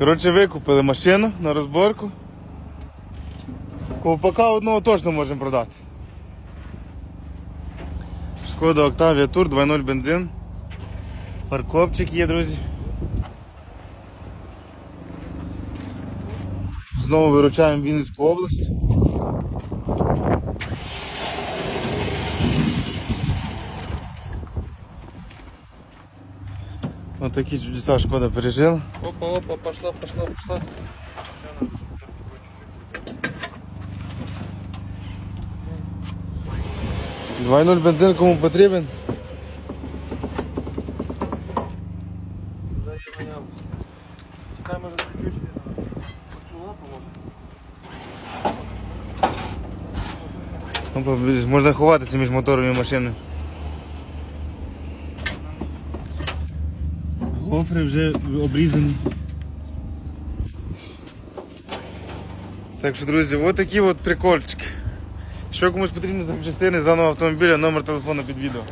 Коротше, викупили машину на розборку. Ковпака одного точно можемо продати. Шкода Octavia Tour 2.0 бензин. Фаркопчик є, друзі. Знову виручаємо Вінницьку область. Ось такі чудеса шкода пережила. Опа, опа, пошла, пошла, пошла. 2.0 бензин кому. Чекай, може чуть-чуть. Оцю лапу може. Ну, бачиш, Можна ховатися між мотором і Гофри вже обрізані. Так що, друзі, от такі от прикольчики. Що комусь потрібно запчастини з даного автомобіля, номер телефону під відео.